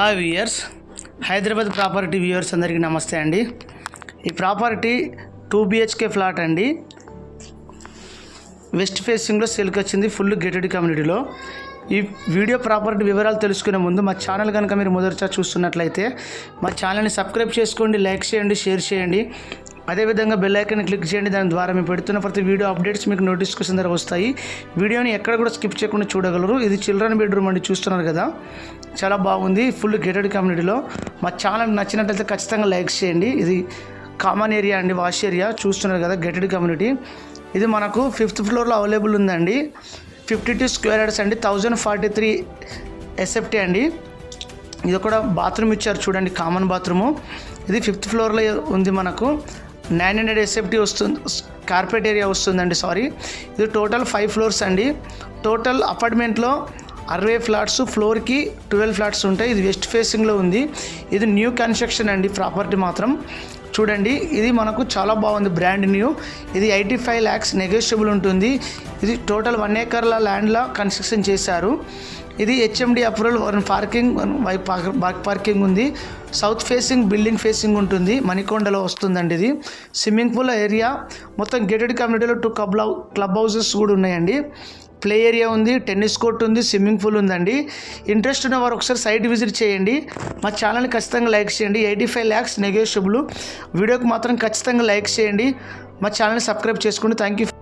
Hi viewers Hyderabad property viewers అందరికీ నమస్తే అండి. ఈ ప్రాపర్టీ టూ బిహెచ్కే ఫ్లాట్ అండి. వెస్ట్ ఫేసింగ్లో సేల్కి వచ్చింది ఫుల్ గేటెడ్ కమ్యూనిటీలో. ఈ వీడియో ప్రాపర్టీ వివరాలు తెలుసుకునే ముందు మా ఛానల్ కనుక మీరు మొదటిసారి చూస్తున్నట్లయితే మా ఛానల్ని సబ్స్క్రైబ్ చేసుకోండి లైక్ చేయండి షేర్ చేయండి. అదేవిధంగా బెల్ ఐకాన్ క్లిక్ చేయండి. దాని ద్వారా మేము పెడుతున్న ప్రతి వీడియో అప్డేట్స్ మీకు నోటిఫికేషన్ ద్వారా వస్తాయి. వీడియోని ఎక్కడ కూడా స్కిప్ చేయకుండా చూడగలరు. ఇది చిల్డ్రన్ బెడ్రూమ్ అండి. చూస్తున్నారు కదా? చాలా బాగుంది. ఫుల్ గేటెడ్ కమ్యూనిటీలో మా ఛానల్ నచ్చినట్లయితే ఖచ్చితంగా లైక్ చేయండి. ఇది కామన్ ఏరియా అండి. వాష్ ఏరియా చూస్తున్నారు కదా? గేటెడ్ కమ్యూనిటీ ఇది మనకు ఫిఫ్త్ ఫ్లోర్లో అవైలబుల్ ఉందండి. ఫిఫ్టీ టూ స్క్వేర్ యార్డ్స్ అండి థౌజండ్ ఫార్టీ త్రీ ఎస్ఎఫ్టీ అండి. ఇది కూడా బాత్రూమ్ ఇచ్చారు చూడండి. కామన్ బాత్రూము ఇది ఫిఫ్త్ ఫ్లోర్లో ఉంది మనకు. నైన్ హండ్రెడ్ ఎస్ఎఫ్టీ వస్తుంది కార్పెట్ ఏరియా వస్తుందండి సారీ. ఇది టోటల్ ఫైవ్ ఫ్లోర్స్ అండి. టోటల్ అపార్ట్మెంట్లో అరవై ఫ్లాట్స్ ఫ్లోర్కి ట్వెల్వ్ ఫ్లాట్స్ ఉంటాయి. ఇది వెస్ట్ ఫేసింగ్లో ఉంది. ఇది న్యూ కన్స్ట్రక్షన్ అండి ప్రాపర్టీ మాత్రం. చూడండి ఇది మనకు చాలా బాగుంది బ్రాండ్ న్యూ ఇది ఎయిటీ ఫైవ్ ల్యాక్స్ నెగోషియబుల్ ఉంటుంది. ఇది టోటల్ వన్ ఏకర్ల ల్యాండ్లో కన్స్ట్రక్షన్ చేశారు. ఇది హెచ్ఎండి అప్రూవల్ వన్ పార్కింగ్ వై బాక్ పార్కింగ్ ఉంది. సౌత్ ఫేసింగ్ బిల్డింగ్ ఫేసింగ్ ఉంటుంది. మణికొండలో వస్తుందండి ఇది. స్విమ్మింగ్ పూల్ ఏరియా మొత్తం గేటెడ్ కమ్యూనిటీలో టూ క్లబ్ క్లబ్ హౌసెస్ కూడా ఉన్నాయండి. ప్లే ఏరియా ఉంది టెన్నిస్ కోర్ట్ ఉంది స్విమ్మింగ్ పూల్ ఉందండి. ఇంట్రెస్ట్ ఉన్న వారు ఒకసారి సైట్ విజిట్ చేయండి. మా ఛానల్ని ఖచ్చితంగా లైక్ చేయండి. Eighty five lakhs negotiable. వీడియోకి మాత్రం ఖచ్చితంగా లైక్ చేయండి. మా ఛానల్ని సబ్స్క్రైబ్ చేసుకోండి. Thank you